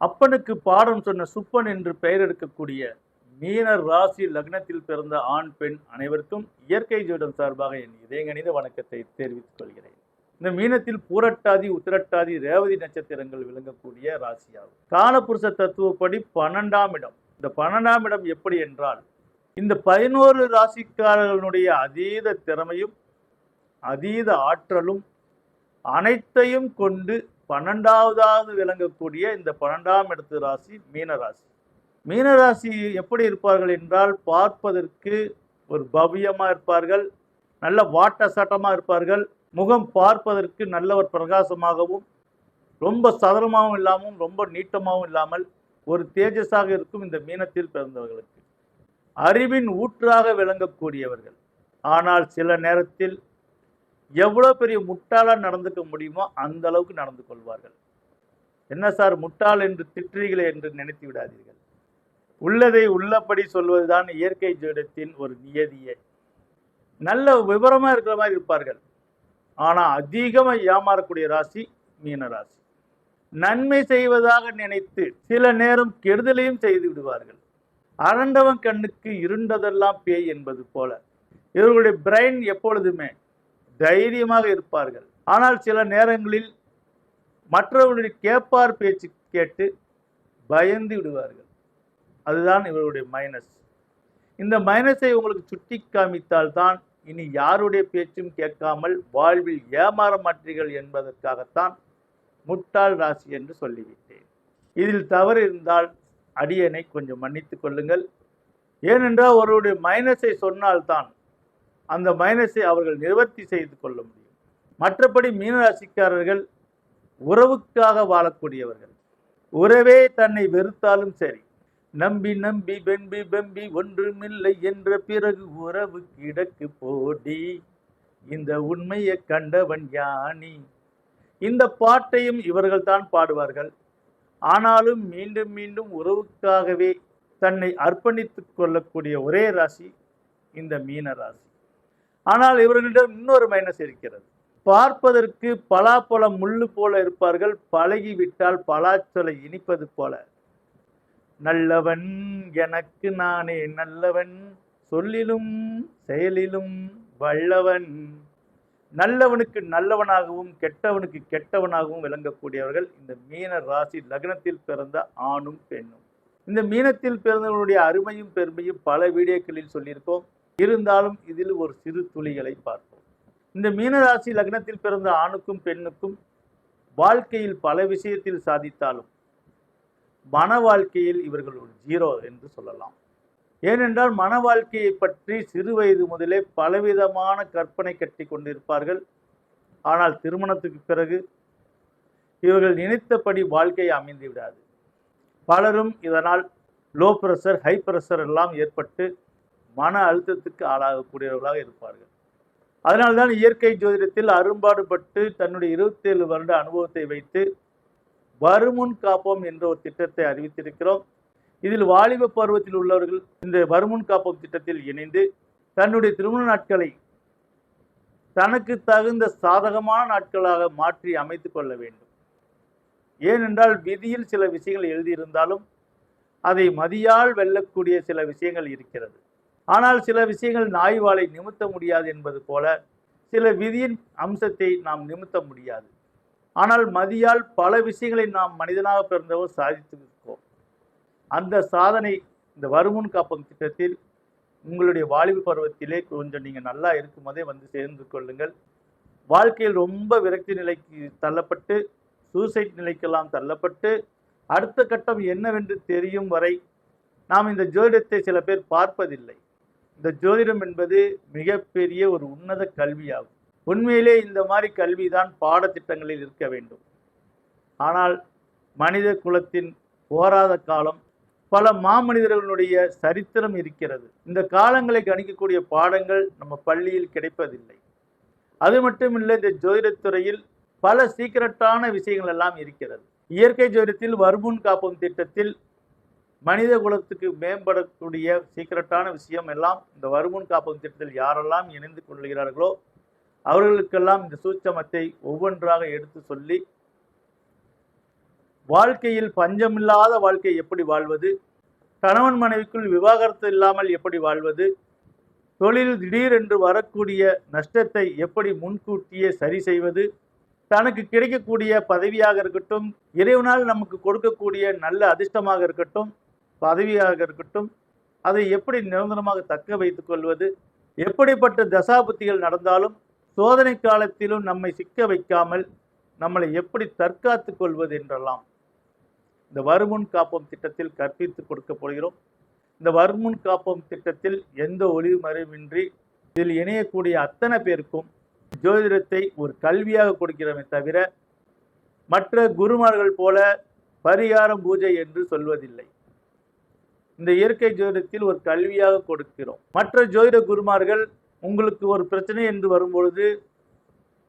அப்பனுக்கு பாடம் சொன்ன சுப்பன் என்று பெயர் எடுக்கக்கூடிய மீனர் ராசி லக்னத்தில் பிறந்த ஆண் பெண் அனைவருக்கும் இயற்கை ஜோடம் சார்பாக என் இதயங்கணித வணக்கத்தை தெரிவித்துக் கொள்கிறேன். இந்த மீனத்தில் பூரட்டாதி உத்திரட்டாதி ரேவதி நட்சத்திரங்கள் விளங்கக்கூடிய ராசியாகும். காலபுருஷ தத்துவப்படி பன்னெண்டாம் இடம். இந்த பன்னெண்டாம் இடம் எப்படி என்றால் இந்த பதினோரு ராசிக்காரர்களுடைய அதீத திறமையும் அதீத ஆற்றலும் அனைத்தையும் கொண்டு பன்னெண்டாவதாவது விளங்கக்கூடிய இந்த பன்னெண்டாம் இடத்து ராசி மீனராசி மீனராசி எப்படி இருப்பார்கள் என்றால் பார்ப்பதற்கு ஒரு பவ்யமாக இருப்பார்கள் நல்ல வாட்ட சாட்டமாக இருப்பார்கள் முகம் பார்ப்பதற்கு நல்ல ஒரு பிரகாசமாகவும் ரொம்ப சதுரமாகவும் இல்லாமல் ரொம்ப நீட்டமாகவும் இல்லாமல் ஒரு தேஜஸாக இருக்கும் இந்த மீனத்தில் பிறந்தவர்களுக்கு. அறிவின் ஊற்றாக விளங்கக்கூடியவர்கள். ஆனால் சில நேரத்தில் எவ்வளோ பெரிய முட்டாளாக நடந்துக்க முடியுமோ அந்த அளவுக்கு நடந்து கொள்வார்கள். என்ன சார் முட்டாள் என்று திட்டுறீர்களே என்று நினைத்து விடாதீர்கள். உள்ளதை உள்ளபடி சொல்வதுதான் இயற்கை ஜோடத்தின் ஒரு நியதியை. நல்ல விவரமாக இருக்கிற மாதிரி இருப்பார்கள். ஆனால் அதிகமாக ஏமாறக்கூடிய ராசி மீன ராசி. நன்மை செய்வதாக நினைத்து சில நேரம் கெடுதலையும் செய்து விடுவார்கள். அரண்டவன் கண்ணுக்கு இருண்டதெல்லாம் பேய் என்பது போல. இவர்களுடைய பிரெயின் எப்பொழுதுமே தைரியமாக இருப்பார்கள். ஆனால் சில நேரங்களில் மற்றவர்களுடைய கேட்பார் பேச்சு கேட்டு பயந்து விடுவார்கள். அதுதான் இவருடைய மைனஸ் இந்த மைனஸை உங்களுக்கு சுட்டி காமித்தால் தான் இனி யாருடைய பேச்சும் கேட்காமல் வாழ்வில் ஏமாற மாற்றீர்கள் என்பதற்காகத்தான் முட்டாள் ராசி என்று சொல்லிவிட்டேன். இதில் தவறு இருந்தால் அடியனை கொஞ்சம் மன்னித்துக் கொள்ளுங்கள். ஏனென்றால் ஒருவருடைய மைனஸை சொன்னால்தான் அந்த மைனஸை அவர்கள் நிவர்த்தி செய்து கொள்ள முடியும். மற்றபடி மீனராசிக்காரர்கள் உறவுக்காக வாழக்கூடியவர்கள். உறவே தன்னை வெறுத்தாலும் சரி நம்பி நம்பி பெம்பி பெம்பி ஒன்றுமில்லை என்ற பிறகு உறவு கிடக்கு போடி. இந்த உண்மையை கண்டவன் யானி. இந்த பாட்டையும் இவர்கள் தான் பாடுவார்கள். ஆனாலும் மீண்டும் மீண்டும் உறவுக்காகவே தன்னை அர்ப்பணித்துக் கொள்ளக்கூடிய ஒரே ராசி இந்த மீன ராசி ஆனால் இவர்களிடம் இன்னொரு மைனஸ் இருக்கிறது. பார்ப்பதற்கு பலாப்பழம் முள்ளு போல இருப்பார்கள் பழகிவிட்டால் பலாச்சொலை இனிப்பது போல. நல்லவன் எனக்கு நானே நல்லவன் சொல்லிலும் செயலிலும் வல்லவன். நல்லவனுக்கு நல்லவனாகவும் கெட்டவனுக்கு கெட்டவனாகவும் விளங்கக்கூடியவர்கள் இந்த மீன ராசி லக்னத்தில் பிறந்த ஆணும் பெண்ணும். இந்த மீனத்தில் பிறந்தவர்களுடைய அருமையும் பெருமையும் பல வீடியோக்களில் சொல்லியிருக்கோம். இருந்தாலும் இதில் ஒரு சிறு துளிகளை பார்ப்போம். இந்த மீனராசி லக்னத்தில் பிறந்த ஆணுக்கும் பெண்ணுக்கும் வாழ்க்கையில் பல விஷயத்தில் சாதித்தாலும் மன வாழ்க்கையில் இவர்கள் ஒரு ஜீரோ என்று சொல்லலாம். ஏனென்றால் மன வாழ்க்கையை பற்றி சிறு வயது முதலே பலவிதமான கற்பனை கட்டி கொண்டிருப்பார்கள். ஆனால் திருமணத்துக்கு பிறகு இவர்கள் நினைத்தபடி வாழ்க்கை அமைந்து விடாது. பலரும் இதனால் லோ ப்ரெஷர் ஹை ப்ரெஷர் எல்லாம் ஏற்பட்டு மன அழுத்தத்துக்கு ஆளாகக்கூடியவர்களாக இருப்பார்கள். அதனால்தான் இயற்கை ஜோதிடத்தில் அரும்பாடுபட்டு தன்னுடைய இருபத்தேழு வருட அனுபவத்தை வைத்து வருமுன் காப்போம் என்ற ஒரு திட்டத்தை அறிவித்திருக்கிறோம். இதில் வாலிப பருவத்தில் உள்ளவர்கள் இந்த வருமுன் காப்போம் திட்டத்தில் இணைந்து தன்னுடைய திருமண நாட்களை தனக்கு தகுந்த சாதகமான நாட்களாக மாற்றி அமைத்து கொள்ள வேண்டும். ஏனென்றால் விதியில் சில விஷயங்கள் எழுதியிருந்தாலும் அதை மதியால் வெல்லக்கூடிய சில விஷயங்கள் இருக்கிறது. ஆனால் சில விஷயங்கள் நாய்வாலை நிமித்த முடியாது என்பது போல சில விதியின் அம்சத்தை நாம் நிமித்த முடியாது. ஆனால் மதியால் பல விஷயங்களை நாம் மனிதனாக பிறந்தவர் சாதித்து இருக்கோம் அந்த சாதனை இந்த வருமுன் காப்பம் திட்டத்தில் உங்களுடைய வாலிப பருவத்திலே கொஞ்சம் நீங்கள் நல்லா இருக்கும் போதே வந்து சேர்ந்து கொள்ளுங்கள். வாழ்க்கையில் ரொம்ப விரக்தி நிலைக்கு தள்ளப்பட்டு சூசைட் நிலைக்கெல்லாம் தள்ளப்பட்டு அடுத்த கட்டம் என்னவென்று தெரியும் வரை நாம் இந்த ஜோதிடத்தை சில பேர் பார்ப்பதில்லை. இந்த ஜோதிடம் என்பது மிகப்பெரிய ஒரு உன்னத கல்வியாகும். உண்மையிலே இந்த மாதிரி கல்வி தான் பாடத்திட்டங்களில் இருக்க வேண்டும். ஆனால் மனித குலத்தின் போராத காலம் பல மாமனிதர்களுடைய சரித்திரம் இருக்கிறது. இந்த காலங்களை கணிக்கக்கூடிய பாடங்கள் நம்ம பள்ளியில் கிடைப்பதில்லை. அது மட்டுமில்லை இந்த ஜோதிடத்துறையில் பல சீக்கிரட்டான விஷயங்கள் எல்லாம் இருக்கிறது. இயற்கை ஜோதிடத்தில் வருமுன் காப்போம் திட்டத்தில் மனித குலத்துக்கு மேம்படக்கூடிய சீக்கிரட்டான விஷயம் எல்லாம் இந்த வருமுன் காப்பகம் திட்டத்தில் யாரெல்லாம் இணைந்து கொள்கிறார்களோ அவர்களுக்கெல்லாம் இந்த சூட்சமத்தை ஒவ்வொன்றாக எடுத்து சொல்லி வாழ்க்கையில் பஞ்சமில்லாத வாழ்க்கை எப்படி வாழ்வது கணவன் மனைவிக்குள் விவாகரத்து இல்லாமல் எப்படி வாழ்வது தொழிலில் திடீரென்று வரக்கூடிய நஷ்டத்தை எப்படி முன்கூட்டியே சரி செய்வது தனக்கு கிடைக்கக்கூடிய பதவியாக இருக்கட்டும் இறைவனால் நமக்கு கொடுக்கக்கூடிய நல்ல அதிர்ஷ்டமாக இருக்கட்டும் பதவியாக இருக்கட்டும் அதை எப்படி நிரந்தரமாக தக்க வைத்துக் கொள்வது எப்படிப்பட்ட தசாபுத்திகள் நடந்தாலும் சோதனை காலத்திலும் நம்மை சிக்க வைக்காமல் நம்மளை எப்படி தற்காத்துக் கொள்வது என்றெல்லாம் இந்த வருமுன் காப்போம் திட்டத்தில் கற்பித்து கொடுக்க போகிறோம். இந்த வருமுன் காப்போம் திட்டத்தில் எந்த ஒளிவு மறைவின்றி இதில் இணையக்கூடிய அத்தனை பேருக்கும் ஜோதிடத்தை ஒரு கல்வியாக கொடுக்கிறோமே தவிர மற்ற குருமார்கள் போல பரிகாரம் பூஜை என்று சொல்வதில்லை. இந்த இயற்கை ஜோதிடத்தில் ஒரு கல்வியாக கொடுக்கிறோம். மற்ற ஜோதிட குருமார்கள் உங்களுக்கு ஒரு பிரச்சனை என்று வரும்பொழுது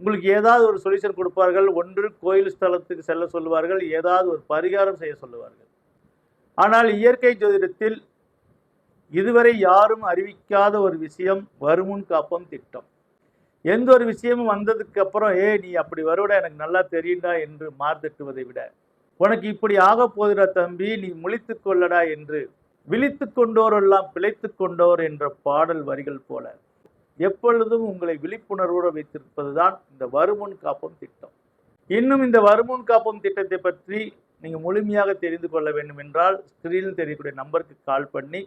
உங்களுக்கு ஏதாவது ஒரு சொல்யூஷன் கொடுப்பார்கள். ஒன்று கோயில் ஸ்தலத்துக்கு செல்ல சொல்லுவார்கள். ஏதாவது ஒரு பரிகாரம் செய்ய சொல்லுவார்கள். ஆனால் இயற்கை ஜோதிடத்தில் இதுவரை யாரும் அறிவிக்காத ஒரு விஷயம் வருமுன் காப்பம் திட்டம். எந்த ஒரு விஷயமும் வந்ததுக்கு அப்புறம் ஏ நீ அப்படி வருவடா எனக்கு நல்லா தெரியுண்டா என்று மார்திட்டுவதை விட உனக்கு இப்படி ஆக போதுடா தம்பி நீ முழித்து கொள்ளடா என்று விழித்து கொண்டோரெல்லாம் பிழைத்து கொண்டோர் என்ற பாடல் வரிகள் போல எப்பொழுதும் உங்களை விழிப்புணர்வோடு வைத்திருப்பதுதான் இந்த வருமுன் காப்பம் திட்டம். இன்னும் இந்த வருமுன் காப்பம் திட்டத்தை பற்றி நீங்கள் முழுமையாக தெரிந்து கொள்ள வேண்டும் என்றால் ஸ்கிரீனில் தெரியக்கூடிய நம்பருக்கு கால் பண்ணி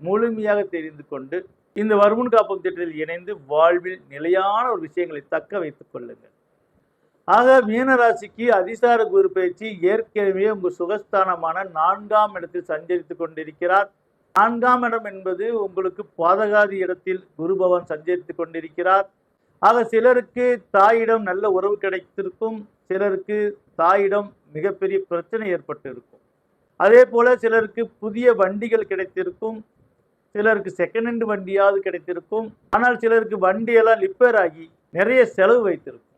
முழுமையாக தெரிந்து கொண்டு இந்த வருமுன் காப்பம் திட்டத்தில் இணைந்து வாழ்வில் நிலையான ஒரு விஷயங்களை தக்க வைத்துக் கொள்ளுங்கள். ஆக மீனராசிக்கு அதிசார குரு பயிற்சி ஏற்கனவே உங்கள் சுகஸ்தானமான நான்காம் இடத்தில் சஞ்சரித்து கொண்டிருக்கிறார். நான்காம் இடம் என்பது உங்களுக்கு பாதகாதி இடத்தில் குரு சஞ்சரித்து கொண்டிருக்கிறார். ஆக சிலருக்கு தாயிடம் நல்ல உறவு கிடைத்திருக்கும் சிலருக்கு தாயிடம் மிகப்பெரிய பிரச்சனை ஏற்பட்டு இருக்கும் அதே போல சிலருக்கு புதிய வண்டிகள் கிடைத்திருக்கும் சிலருக்கு செகண்ட் ஹேண்ட் வண்டியாவது கிடைத்திருக்கும். ஆனால் சிலருக்கு வண்டியெல்லாம் ரிப்பேர் ஆகி நிறைய செலவு வைத்திருக்கும்.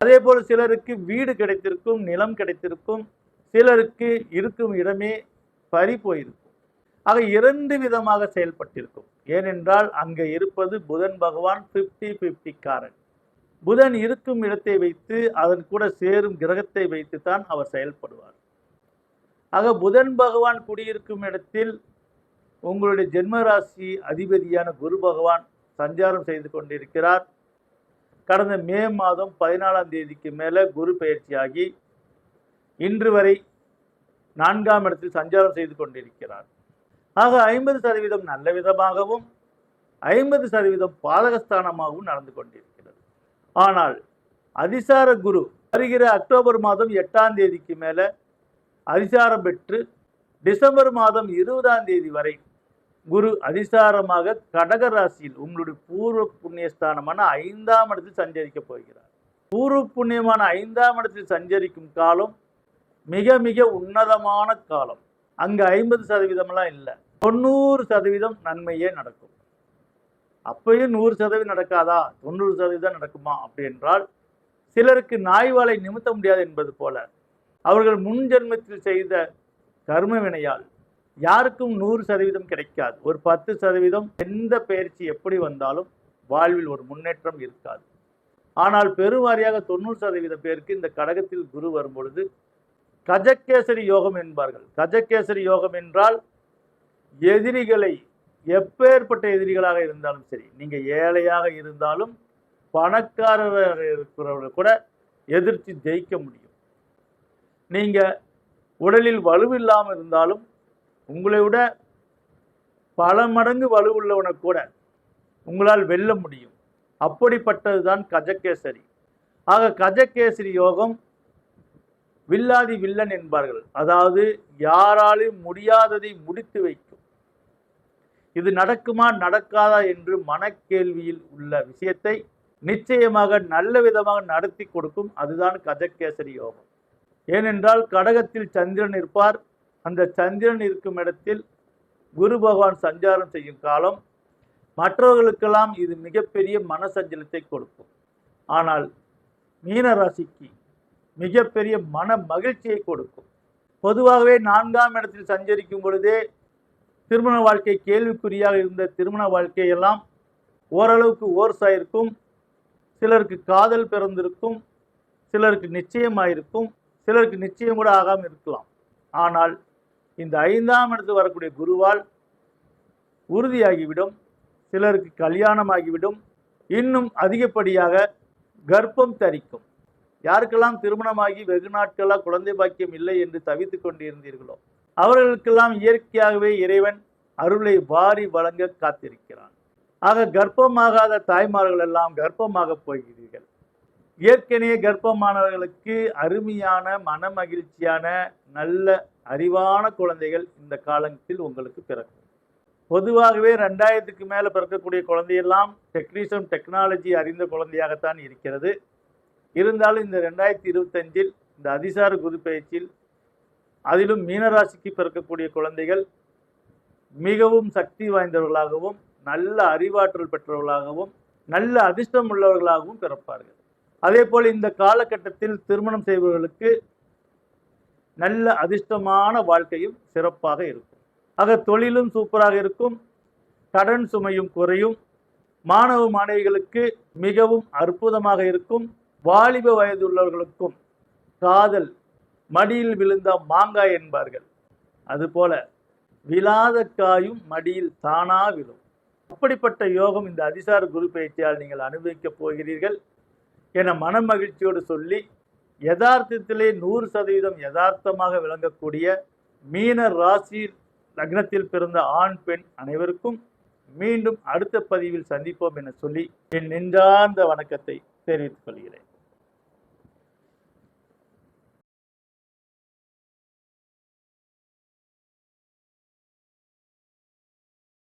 அதே போல் சிலருக்கு வீடு கிடைத்திருக்கும் நிலம் கிடைத்திருக்கும் சிலருக்கு இருக்கும் இடமே பறி போயிருக்கும். ஆக இரண்டு விதமாக செயல்பட்டிருக்கும். ஏனென்றால் அங்கே இருப்பது புதன் பகவான் ஃபிஃப்டி ஃபிஃப்டி காரன். புதன் இருக்கும் இடத்தை வைத்து அதன் கூட சேரும் கிரகத்தை வைத்து தான் அவர் செயல்படுவார். ஆக புதன் பகவான் குடியிருக்கும் இடத்தில் உங்களுடைய ஜென்மராசி அதிபதியான குரு பகவான் சஞ்சாரம் செய்து கொண்டிருக்கிறார். கடந்த மே மாதம் பதினாலாம் தேதிக்கு மேலே குரு பயிற்சியாகி இன்று வரை நான்காம் இடத்தில் சஞ்சாரம் செய்து கொண்டிருக்கிறார். ஆக ஐம்பது சதவீதம் நல்ல விதமாகவும் ஐம்பது சதவீதம் பாதகஸ்தானமாகவும் நடந்து கொண்டிருக்கிறது. ஆனால் அதிசார குரு வருகிற அக்டோபர் மாதம் எட்டாம் தேதிக்கு மேலே அதிசாரம் பெற்று டிசம்பர் மாதம் இருபதாம் தேதி வரை குரு அதிசாரமாக கடக ராசியில் உங்களுடைய பூர்வ புண்ணியஸ்தானமான ஐந்தாம் இடத்தில் சஞ்சரிக்க போகிறார். பூர்வ புண்ணியமான ஐந்தாம் இடத்தில் சஞ்சரிக்கும் காலம் மிக மிக உன்னதமான காலம். அங்கு ஐம்பது சதவீதம்லாம் இல்லை. தொண்ணூறு சதவீதம் நன்மையே நடக்கும். அப்பயும் நூறு சதவீதம் நடக்காதா? தொண்ணூறு சதவீதம் நடக்குமா? அப்படி என்றால் சிலருக்கு நாய்வாலை நிமித்த முடியாது என்பது போல அவர்கள் முன் ஜென்மத்தில் செய்த கர்ம வினையால் யாருக்கும் நூறு சதவீதம் கிடைக்காது. ஒரு பத்து சதவீதம் எந்த பயிற்சி எப்படி வந்தாலும் வாழ்வில் ஒரு முன்னேற்றம் இருக்காது. ஆனால் பெருவாரியாக தொண்ணூறு சதவீத பேருக்கு இந்த கடகத்தில் குரு வரும் பொழுது கஜகேசரி யோகம் என்பார்கள். கஜகேசரி யோகம் என்றால் எதிரிகளை எப்பேற்பட்ட எதிரிகளாக இருந்தாலும் சரி நீங்கள் ஏழையாக இருந்தாலும் பணக்காரராக இருக்கிறவர்கள் கூட எதிர்த்து ஜெயிக்க முடியும். நீங்கள் உடலில் வலுவில்லாமல் இருந்தாலும் உங்களை விட பல மடங்கு வலுவுள்ளவனை கூட உங்களால் வெல்ல முடியும். அப்படிப்பட்டது தான் கஜகேசரி. ஆக கஜகேசரி யோகம் வில்லாதி வில்லன் என்பார்கள். அதாவது யாராலும் முடியாததை முடித்து வைக்கும். இது நடக்குமா நடக்காதா என்று மனக்கேள்வியில் உள்ள விஷயத்தை நிச்சயமாக நல்ல விதமாக நடத்தி கொடுக்கும். அதுதான் கஜகேசரி யோகம். ஏனென்றால் கடகத்தில் சந்திரன் இருப்பார். அந்த சந்திரன் இருக்கும் இடத்தில் குரு பகவான் சஞ்சாரம் செய்யும் காலம் மற்றவர்களுக்கெல்லாம் இது மிகப்பெரிய மனசஞ்சலத்தை கொடுக்கும். ஆனால் மீன ராசிக்கு மிகப்பெரிய மன மகிழ்ச்சியை கொடுக்கும். பொதுவாகவே நான்காம் இடத்தில் சஞ்சரிக்கும் பொழுதே திருமண வாழ்க்கை கேள்விக்குறியாக இருந்த திருமண வாழ்க்கையெல்லாம் ஓரளவுக்கு ஓர்ஸாயிருக்கும் சிலருக்கு காதல் பிறந்திருக்கும். சிலருக்கு நிச்சயமாயிருக்கும். சிலருக்கு நிச்சயம் கூட ஆகாமல் இருக்கலாம். ஆனால் இந்த ஐந்தாம் இடத்து வரக்கூடிய குருவால் உறுதியாகிவிடும் சிலருக்கு கல்யாணமாகிவிடும் இன்னும் அதிகப்படியாக கர்ப்பம் தரிக்கும். யாருக்கெல்லாம் திருமணமாகி வெகு நாட்களாக குழந்தை பாக்கியம் இல்லை என்று தவித்து கொண்டிருந்தீர்களோ அவர்களுக்கெல்லாம் இயற்கையாகவே இறைவன் அருளை வாரி வழங்க காத்திருக்கிறான். ஆக கர்ப்பமாகாத தாய்மார்கள் எல்லாம் கர்ப்பமாக போகிறீர்கள். ஏற்கனவே கர்ப்பமானவர்களுக்கு அருமையான மன மகிழ்ச்சியான நல்ல அறிவான குழந்தைகள் இந்த காலத்தில் உங்களுக்கு பிறக்கும். பொதுவாகவே ரெண்டாயிரத்துக்கு மேலே பிறக்கக்கூடிய குழந்தையெல்லாம் டெக்னீஷியன் டெக்னாலஜி அறிந்த குழந்தையாகத்தான் இருக்கிறது. இருந்தாலும் இந்த ரெண்டாயிரத்தி இருபத்தஞ்சில் இந்த அதிசார குரு பயிற்சியில் அதிலும் மீனராசிக்கு பிறக்கக்கூடிய குழந்தைகள் மிகவும் சக்தி வாய்ந்தவர்களாகவும் நல்ல அறிவாற்றல் பெற்றவர்களாகவும் நல்ல அதிர்ஷ்டம் உள்ளவர்களாகவும் பிறப்பார்கள். அதே போல் இந்த காலகட்டத்தில் திருமணம் செய்பவர்களுக்கு நல்ல அதிர்ஷ்டமான வாழ்க்கையும் சிறப்பாக இருக்கும். ஆக தொழிலும் சூப்பராக இருக்கும். கடன் சுமையும் குறையும். மாணவ மாணவிகளுக்கு மிகவும் அற்புதமாக இருக்கும். வாலிப வயது உள்ளவர்களுக்கும் காதல் மடியில் விழுந்த மாங்காய் என்பார்கள். அதுபோல விழாத காயும் மடியில் தானா விழும். அப்படிப்பட்ட யோகம் இந்த அதிசார குரு பயிற்சியால் நீங்கள் அனுபவிக்கப் போகிறீர்கள் என மன மகிழ்ச்சியோடு சொல்லி யதார்த்தத்திலே நூறு சதவீதம் யதார்த்தமாக விளங்கக்கூடிய மீன ராசி லக்னத்தில் பிறந்த ஆண் பெண் அனைவருக்கும் மீண்டும் அடுத்த பதிவில் சந்திப்போம் என சொல்லி என் நின்றார்ந்த வணக்கத்தை தெரிவித்துக் கொள்கிறேன்.